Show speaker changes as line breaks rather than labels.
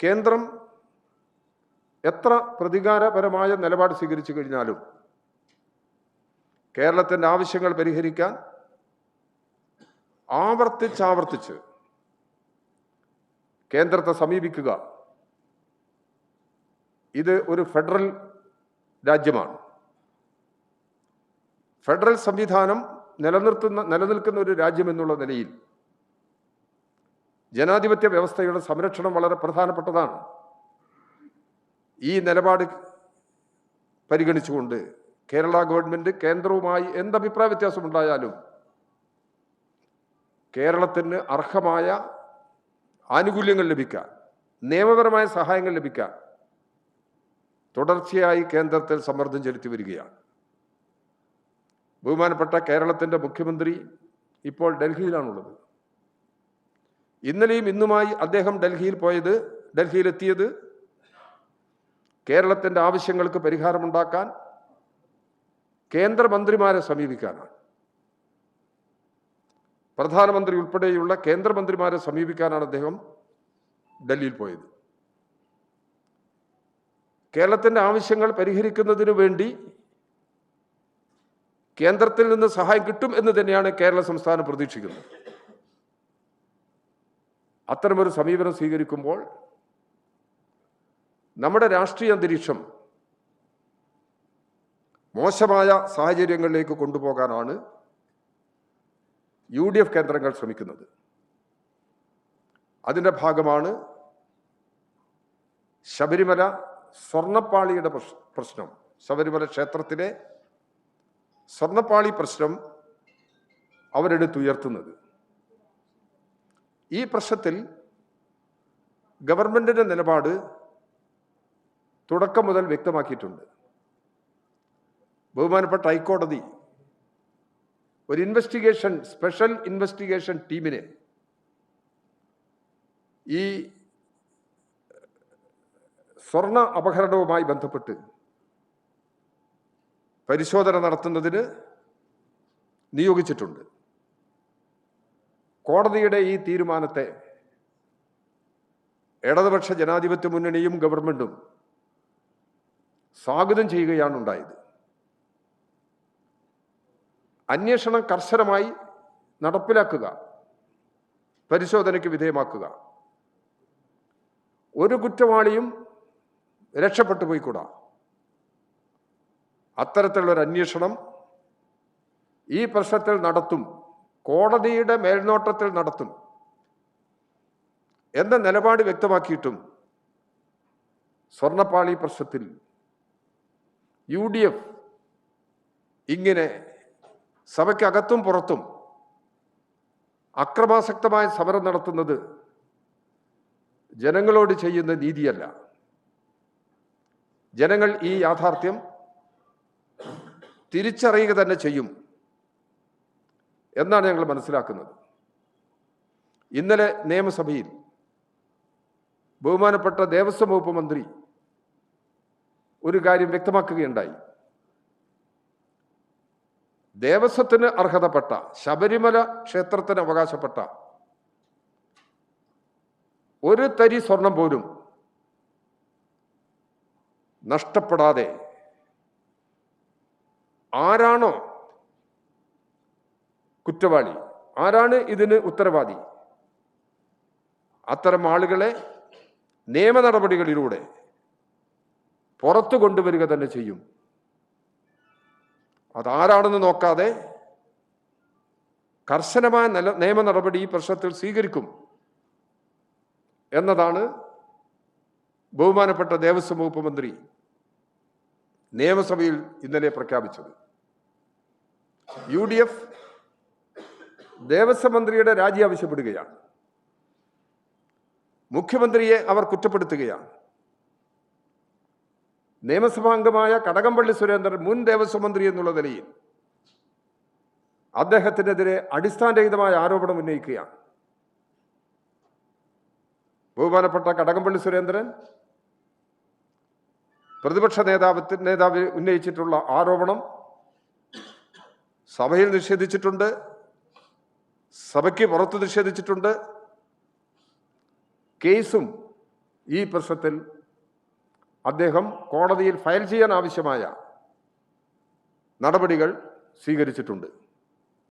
കേന്ദ്രം എത്ര പ്രതികാരപരമായ നിലപാട് സ്വീകരിച്ചു കഴിഞ്ഞാലും കേരളത്തിന്റെ ആവശ്യങ്ങൾ പരിഹരിക്കാൻ ആവർത്തിച്ചാവർത്തിച്ച് കേന്ദ്രത്തെ സമീപിക്കുക ഇത് ഒരു ഫെഡറൽ രാജ്യമാണ്. ഫെഡറൽ സംവിധാനം നിലനിർത്തുന്ന നിലനിൽക്കുന്ന ഒരു രാജ്യമെന്നുള്ള നിലയിൽ ജനാധിപത്യ വ്യവസ്ഥയുടെ സംരക്ഷണം വളരെ പ്രധാനപ്പെട്ടതാണ്. ഈ നിലപാട് പരിഗണിച്ചുകൊണ്ട് കേരള ഗവൺമെന്റ് കേന്ദ്രവുമായി എന്ത് അഭിപ്രായ വ്യത്യാസമുണ്ടായാലും കേരളത്തിന് അർഹമായ ആനുകൂല്യങ്ങൾ ലഭിക്കാൻ നിയമപരമായ സഹായങ്ങൾ ലഭിക്കാൻ തുടർച്ചയായി കേന്ദ്രത്തിൽ സമ്മർദ്ദം ചെലുത്തി വരികയാണ്. ബഹുമാനപ്പെട്ട കേരളത്തിന്റെ മുഖ്യമന്ത്രി ഇപ്പോൾ ഡൽഹിയിലാണുള്ളത്. ഇന്നലെയും ഇന്നുമായി അദ്ദേഹം ഡൽഹിയിൽ പോയത് ഡൽഹിയിലെത്തിയത് കേരളത്തിന്റെ ആവശ്യങ്ങൾക്ക് പരിഹാരമുണ്ടാക്കാൻ കേന്ദ്രമന്ത്രിമാരെ സമീപിക്കാനാണ്. പ്രധാനമന്ത്രി ഉൾപ്പെടെയുള്ള കേന്ദ്രമന്ത്രിമാരെ സമീപിക്കാനാണ് അദ്ദേഹം ഡൽഹിയിൽ പോയത്. കേരളത്തിന്റെ ആവശ്യങ്ങൾ പരിഹരിക്കുന്നതിനു വേണ്ടി കേന്ദ്രത്തിൽ നിന്ന് സഹായം കിട്ടും എന്ന് തന്നെയാണ് കേരള സംസ്ഥാനം പ്രതീക്ഷിക്കുന്നത്. അത്തരമൊരു സമീപനം സ്വീകരിക്കുമ്പോൾ നമ്മുടെ രാഷ്ട്രീയ അന്തരീക്ഷം മോശമായ സാഹചര്യങ്ങളിലേക്ക് കൊണ്ടുപോകാനാണ് യു ഡി എഫ് കേന്ദ്രങ്ങൾ ശ്രമിക്കുന്നത്. അതിന്റെ ഭാഗമാണ് ശബരിമല സ്വർണപ്പാളിയുടെ പ്രശ്നം. ശബരിമല ക്ഷേത്രത്തിലെ സ്വർണപ്പാളി പ്രശ്നം അവരെടുത്തുയർത്തുന്നത്. ഈ പ്രശ്നത്തിൽ ഗവൺമെന്റിന്റെ നിലപാട് തുടക്കം മുതൽ വ്യക്തമാക്കിയിട്ടുണ്ട്. ബഹുമാനപ്പെട്ട ഹൈക്കോടതി ഒരു ഇൻവെസ്റ്റിഗേഷൻ സ്പെഷ്യൽ ഇൻവെസ്റ്റിഗേഷൻ ടീമിനെ ഈ സ്വർണ അപഹരണവുമായി ബന്ധപ്പെട്ട് പരിശോധന നടത്തുന്നതിന് നിയോഗിച്ചിട്ടുണ്ട്. കോടതിയുടെ ഈ തീരുമാനത്തെ ഇടതുപക്ഷ ജനാധിപത്യ മുന്നണിയും ഗവൺമെന്റും സ്വാഗതം ചെയ്യുകയാണ് ഉണ്ടായത്. അന്വേഷണം കർശനമായി നടപ്പിലാക്കുക പരിശോധനയ്ക്ക് വിധേയമാക്കുക. ഒരു കുറ്റവാളിയും രക്ഷപ്പെട്ടു പോയിക്കൂടാ. അത്തരത്തിലുള്ളൊരു അന്വേഷണം ഈ പ്രശ്നത്തിൽ നടത്തും. കോടതിയുടെ മേൽനോട്ടത്തിൽ നടത്തും. എന്ന നിലപാട് വ്യക്തമാക്കിയിട്ടും സ്വർണപ്പാളി പ്രശ്നത്തിൽ യു ഡി എഫ് ഇങ്ങനെ സഭയ്ക്കകത്തും പുറത്തും അക്രമാസക്തമായ സമരം നടത്തുന്നത് ജനങ്ങളോട് ചെയ്യുന്ന നീതിയല്ല. ജനങ്ങൾ ഈ യാഥാർത്ഥ്യം തിരിച്ചറിയുക തന്നെ ചെയ്യും. എന്നാണ് ഞങ്ങൾ മനസ്സിലാക്കുന്നത്. ഇന്നലെ നിയമസഭയിൽ ബഹുമാനപ്പെട്ട ദേവസ്വം വകുപ്പ് മന്ത്രി ഒരു കാര്യം വ്യക്തമാക്കുകയുണ്ടായി. ദേവസ്വത്തിന് അർഹതപ്പെട്ട ശബരിമല ക്ഷേത്രത്തിന് അവകാശപ്പെട്ട ഒരു തരി സ്വർണം പോലും നഷ്ടപ്പെടാതെ ആരാണോ കുറ്റവാളി. ആരാണ് ഇതിന് ഉത്തരവാദി? അത്തരം ആളുകളെ നിയമ നടപടികളിലൂടെ പുറത്തു കൊണ്ടുവരിക തന്നെ ചെയ്യും. അതാരാണെന്ന് നോക്കാതെ കർശനമായ നില നിയമ നടപടി ഈ പ്രശ്നത്തിൽ സ്വീകരിക്കും എന്നതാണ് ബഹുമാനപ്പെട്ട ദേവസ്വം വകുപ്പ് മന്ത്രി നിയമസഭയിൽ ഇന്നലെ പ്രഖ്യാപിച്ചത്. യു ഡി എഫ് ദേവസ്വം മന്ത്രിയുടെ രാജി ആവശ്യപ്പെടുകയാണ്. മുഖ്യമന്ത്രിയെ അവർ കുറ്റപ്പെടുത്തുകയാണ്. നിയമസഭാംഗമായ കടകംപള്ളി സുരേന്ദ്രൻ മുൻ ദേവസ്വം മന്ത്രി എന്നുള്ള നിലയിൽ അദ്ദേഹത്തിനെതിരെ അടിസ്ഥാനരഹിതമായ ആരോപണം ഉന്നയിക്കുകയാണ്. ബഹുമാനപ്പെട്ട കടകംപള്ളി സുരേന്ദ്രൻ പ്രതിപക്ഷ നേതാവ് നേതാവ് ഉന്നയിച്ചിട്ടുള്ള ആരോപണം സഭയിൽ നിഷേധിച്ചിട്ടുണ്ട്. സഭയ്ക്ക് പുറത്ത് നിഷേധിച്ചിട്ടുണ്ട്. കേസും ഈ പ്രശ്നത്തിൽ അദ്ദേഹം കോടതിയിൽ ഫയൽ ചെയ്യാൻ ആവശ്യമായ നടപടികൾ സ്വീകരിച്ചിട്ടുണ്ട്.